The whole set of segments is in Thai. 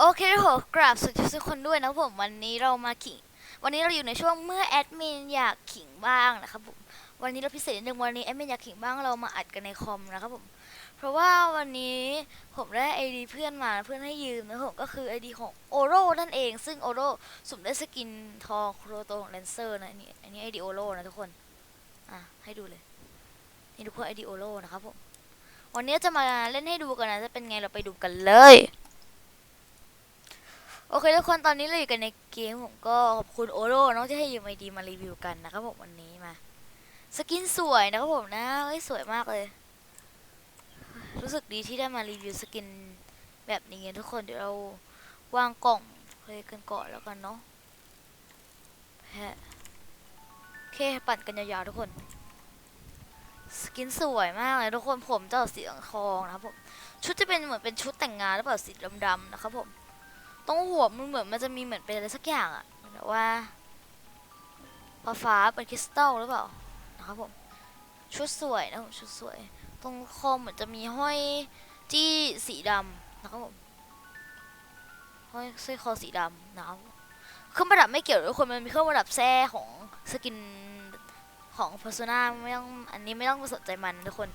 โอเคทุกคนกราบสวัสดีทุกคนด้วยนะผมวันนี้เรามาขิง วันนี้เราอยู่ในช่วงเมื่อแอดมินอยากขิงบ้างนะครับผมวันนี้เราพิเศษนิดนึงวันนี้แอดมินอยากขิงบ้างเรามาอัดกันในคอมนะครับผมเพราะว่าวันนี้ผมได้ไอดีเพื่อนมาเพื่อนให้ยืมนะผมก็คือไอดีของโอโรนั่นเอง ซึ่งโอโรสุ่มได้สกินทองโครโตของแลนเซอร์นะอันนี้อันนี้ไอดีโอโรนะทุกคนอะให้ดูเลยนี่ทุกคนไอดีโอโรนะครับผมวันนี้จะมาเล่นให้ดูกันนะจะเป็นไงเราไปดูกันเลย โอเคทุกคนตอนนี้เราอยู่กันในเกมผมก็ขอบคุณโอโร่เนาะที่ให้ยืมไอดีมารีวิวกันนะครับผมวันนี้มาสกินสวยนะครับผมนะเฮ้ยสวยมากเลย รู้สึกดีที่ได้มารีวิวสกินแบบนี้ทุกคนเดี๋ยวเราวางกล่องเลยกันก่อนแล้วกันเนาะแพะโอเคปั่นกันยาวๆทุกคน สกินสวยมากเลยทุกคนผมจะเอาสีทองนะครับผมชุดจะเป็นเหมือนเป็นชุดแต่งงานหรือเปล่าสีดำๆนะครับผม ตรงหัวมันเหมือนมันจะมีเหมือนเป็นอะไรสักอย่างอะแบบว่าฟ้าฟ้าเป็นคริสตัลหรือเปล่านะครับผมชุดสวยนะผมชุดสวย ตรงคอเหมือนจะมีห้อยจี้สีดำนะครับผมห้อยสร้อยคอสีดำนะครับเครื่องประดับไม่เกี่ยวด้วยคนมันมีเครื่องประดับแท้ของสกินของเพอร์โซนาไม่ต้องอันนี้ไม่ต้องไปสนใจมันทุกคน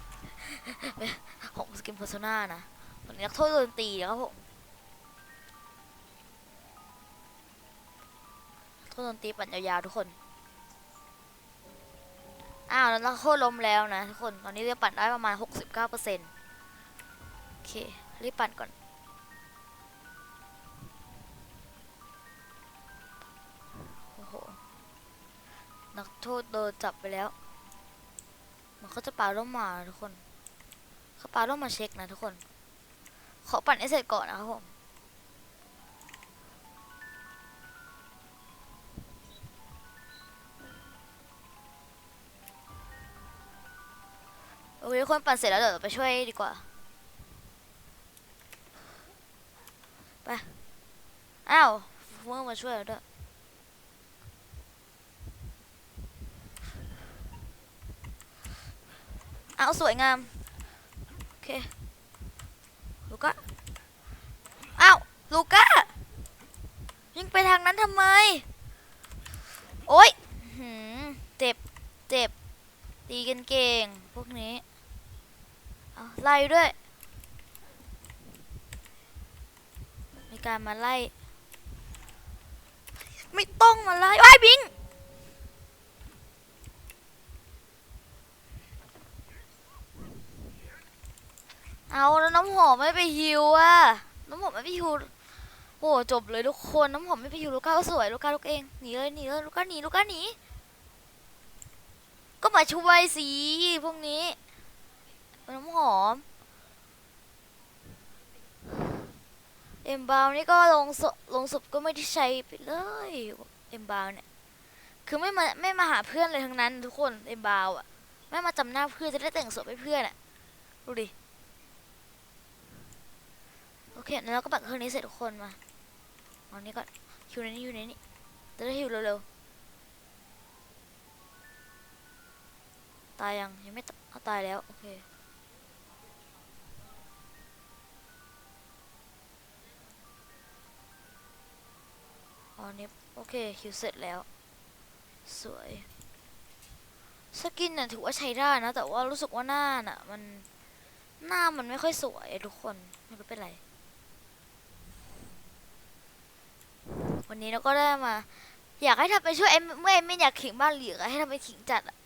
ของสกินเพอร์โซนานะตอนนี้นักโทษโดนตีนะครับผม ก็ดนตรีปั่นยาวๆทุกคน อ้าวแล้วนักโทษล้มแล้วนะทุกคน ตอนนี้เรียปั่นได้ประมาณ 69%โอเค รีบปั่นก่อน โอ้โห นักโทษโดนจับไปแล้ว มันก็จะปาล่มมาทุกคน เขาปาล่มมาเช็คนะทุกคน ขอปั่นให้เสร็จก่อนนะครับผม โอเคคนปั่นเสร็จแล้วเดี๋ยวไปช่วยดีกว่า ไป อ้าวเมื่อมาช่วยแล้วด้วยเอาสวยงาม โอเค ลูก้าอ้าวลูก้ายิงไปทางนั้นทำไม โอ๊ยเจ็บ เจ็บ ตีกันเก่ง พวกนี้ เอาไล่ด้วย มีการมาไล่ ไม่ต้องมาไล่ว้บิงเอาแล้วน้ำหอมไม่ไปฮิวอะน้ำหอมไม่ไปฮิวโอ้จบเลยทุกคนน้ำหอมไม่ไปฮิวลูก้าก็สวยลูก้าลูกเองหนีเลยหนีเลยลูก้าหนีลูก้าหนีก็มาช่วยสิพวกนี้ น้ำหอม เอ็มบาวนี่ก็ลงศพลงศพก็ไม่ได้ใช้ไปเลย เอ็มบาวเนี่ย คือไม่มาไม่มาหาเพื่อนเลยทั้งนั้น ทุกคน เอ็มบาวอะไม่มาจำหน้าเพื่อนจะได้แต่งศพให้เพื่อนอะดูดิ โอเคแล้วก็ปัดเครื่องนี้เสร็จทุกคนมาเอานี้ก่อนฮิวในนี้ฮิวในนี้จะได้ฮิวเร็วๆ ตายยังยังไม่เอาตายแล้ว โอเค อ๋อนี่โอเคคิวเสร็จแล้ว สวย สกินน่ะถือว่าใช้ได้นะ แต่ว่ารู้สึกว่าหน้าน่ะ มันหน้ามันไม่ค่อยสวยทุกคนไม่รู้เป็นไร วันนี้เราก็ได้มา อยากให้ทำไปช่วยเอ็มเมื่อเอ็มไม่อยากขิงบ้านเหลือให้ทำไปขิงจัดอะ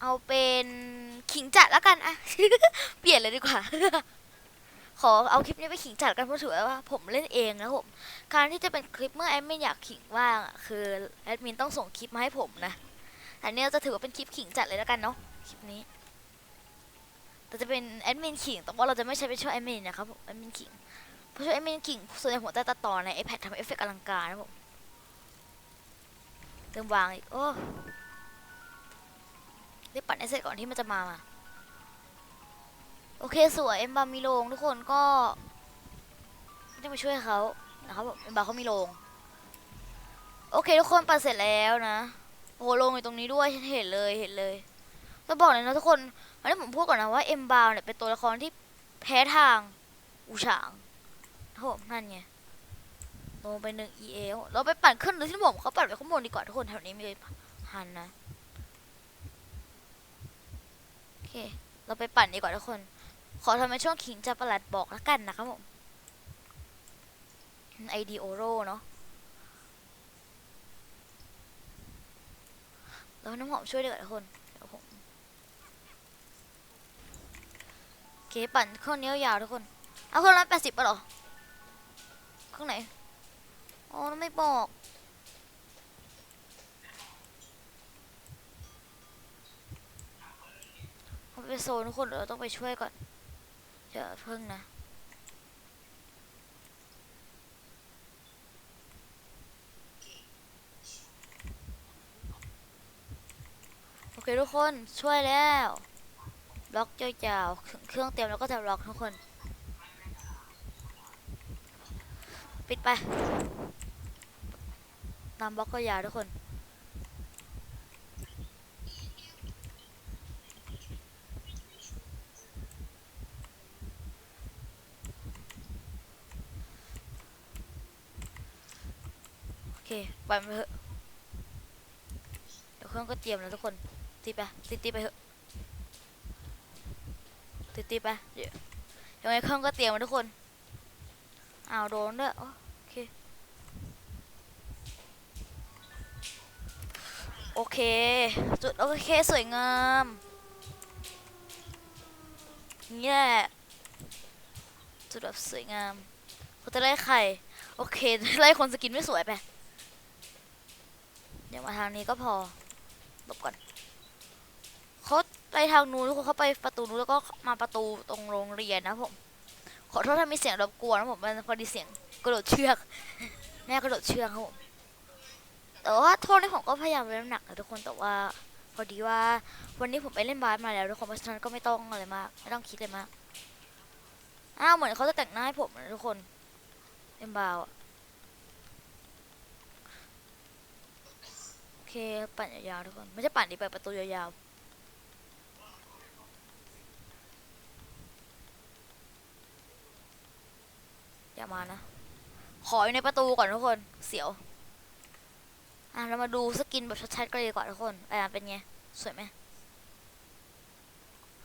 เอาเป็นขิงจัดแล้วกันอะ เปลี่ยนเลยดีกว่า อเอาคลิปนี้ไปขิงจัดกันเพราะถือว่าผมเล่นเองนะผมการที่จะเป็นคลิปเมื่อแอดมินอยากขิงว่างคือแอดมินต้องส่งคลิปมาให้ผมนะอันนี้เราจะถือว่าเป็นคลิปขิงจัดเลยแล้วกันเนาะคลิปนี้แต่จะเป็นแอดมินขิงแต่ว่าเราจะไม่ใช้ไปช่วยแอดมินนะครับผมแอดมินขิงเพราะช่วยแอดมินขิงส่วนใหญ่ผมจะตัดต่อใน iPad ทำเอฟเฟกต์อลังการนะผมเติมวางอีกโอ้รีบปั่นให้เสร็จก่อนที่มันจะมามา โอเคสวยเอ็มบามีโรงทุกคนก็ไม่ต้องไปช่วยเขานะครับเอ็มบาเขามีโรงโอเคทุกคนปั่นเสร็จแล้วนะโอ้โหโรงอยู่ตรงนี้ด้วยฉันเห็นเลยเห็นเลยต้องบอกเลยนะทุกคนอันนี้ผมพูดก่อนนะว่าเอ็มบาเนี่ยเป็นตัวละครที่แพ้ทางอูฉางครับผมนั่นไงลงไปหนึ่ง EA เราไปปั่นขึ้นเลยที่ผมเขาปั่นไปข้างบนดีกว่าทุกคนแถวนี้มีหันนะโอเค เราไปปั่นดีกว่าทุกคน ขอทำในช่วงขิงจะประหลัดบอกแล้วกันนะครับผมไอดีโอโรเนาะแล้วน้ำหอมช่วยด้วยทุกคนเดี๋ยวผมโอเคปั่นเครื่องนี้ยาวทุกคน เอาเครื่องละแปดสิบป่ะหรอเครื่องไหนอ๋อไม่บอกมันไปโซนทุกคนเราต้องไปช่วยก่อน อย่าเพิ่งนะ โอเคทุกคนช่วยแล้วล็อกยาวๆถึงเครื่องเต็มแล้วก็จะล็อกทุกคน ปิดไปตามบล็อกก็ยาวทุกคน เคไปล่อยมันไปเถอะเดี๋ยวเครื่องก็เตรียมแล้วทุกคนตีไปตีตีไปเถอะตีตีไปเดี๋ยวยังไงเครื่องก็เตรียมแล้วทุกคนอ้าวโดนด้วยโอเคโอเค จุดโอเคสวยงามนี่แหละจุดแบบสวยงามเขาจะไล่ไข่ โอเคไล่คนสกินไม่สวยไป ดี๋ยวมาทางนี้ก็พอหลบก่อนเขาไปทางนู้นทุกคนเขาไปประตูนู้นแล้วก็มาประตูตรงโรงเรียนนะผม ขอโทษถ้ามีเสียงรบกวนนะผมมันพอดีเสียงกระโดดเชือก แม่กระโดดเชือกครับผมแต่ว่าโทษนี่ผมก็พยายามลดน้ำหนักนะทุกคนแต่ว่า พอดีว่าวันนี้ผมไปเล่นบาสมาแล้วทุกคนเพราะฉะนั้นก็ไม่ต้องอะไรมากไม่ต้องคิดเลยมากอ้าวเหมือนเขาจะแต่งหน้าให้ผมนะทุกคนเล่นบาสอะโอ เคปั่นยาวๆทุกคนไม่ใช่ปั่นดิเปิดประตูยาวๆอย่ามานะ ขออยู่ในประตูก่อนทุกคน เสียว อะ เรามาดูสกินแบบชัดๆกันเลยดีกว่าทุกคน อ่าเป็นไง สวยไหม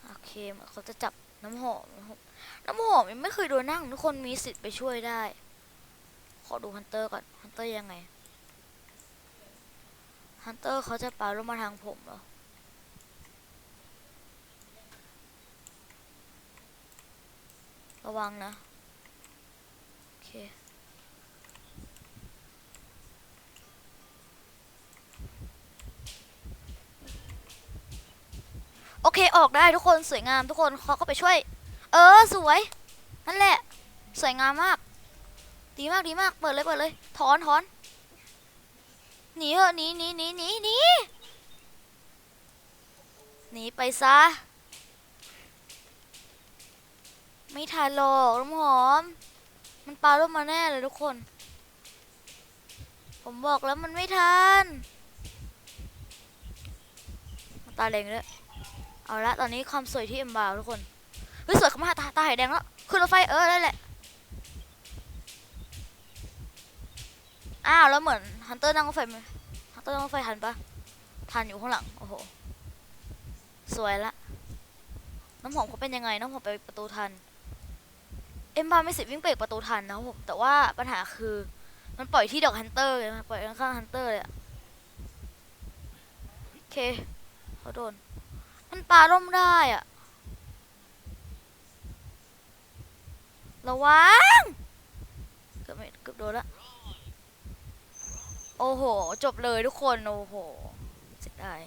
โอเคเขาจะจับน้ำหอมนะครับน้ำหอมยังไม่เคยโดนนั่ง ทุกคนมีสิทธิ์ไปช่วยได้ ขอดูฮันเตอร์ก่อน ฮันเตอร์ยังไง ฮันเตอร์เขาจะปาลงมาทางผมเหรอ ระวังนะ โอเค โอเค ออกได้ทุกคนสวยงามทุกคนเขาก็ไปช่วย เออ สวย นั่นแหละ สวยงามมาก ดีมากดีมาก เปิดเลยเปิดเลย ถอนถอน หนีเถอะหนีหนีหนีหนีหนีหนีไปซะ ไม่ทันหรอกน้ำหอม มันปาลงมาแน่เลยทุกคน ผมบอกแล้วมันไม่ทันมันตาแดงเลยเอาละตอนนี้ความสวยที่เอ็มบาวทุกคนเฮ้ยสวยเขามาตาตาหายแดงแล้วขึ้นรถไฟเออได้แหละ อ้าวแล้วเหมือนฮันเตอร์นั่งรถไฟฮันเตอร์นั่งรถไฟทันปะทันอยู่ข้างหลัง โอ้โห สวยละ น้ำหอมเขาเป็นยังไง น้ำหอมไปประตูทัน เอ็มบาไม่สิวิ่งไปอีกประตูทันนะครับผม แต่ว่าปัญหาคือมันปล่อยที่ดอกฮันเตอร์เลยนปล่อยข้างฮันเตอร์เลยอะโอเคเขาโดน มันปลาล่มได้อะระวังเกือบไม่เกือบโดนละ โอ้โห จบเลยทุกคน โอ้โหเสียดาย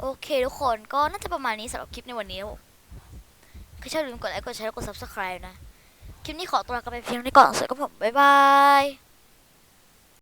โอเคทุกคนก็น่าจะประมาณนี้สำหรับคลิปในวันนี้ครับใครชอบอย่าลืมกดไลค์กดแชร์กด subscribe นะ คลิปนี้ขอตัวลากันไปเพียงในี้ก่อนสวัสดีครับผม บ๊ายบาย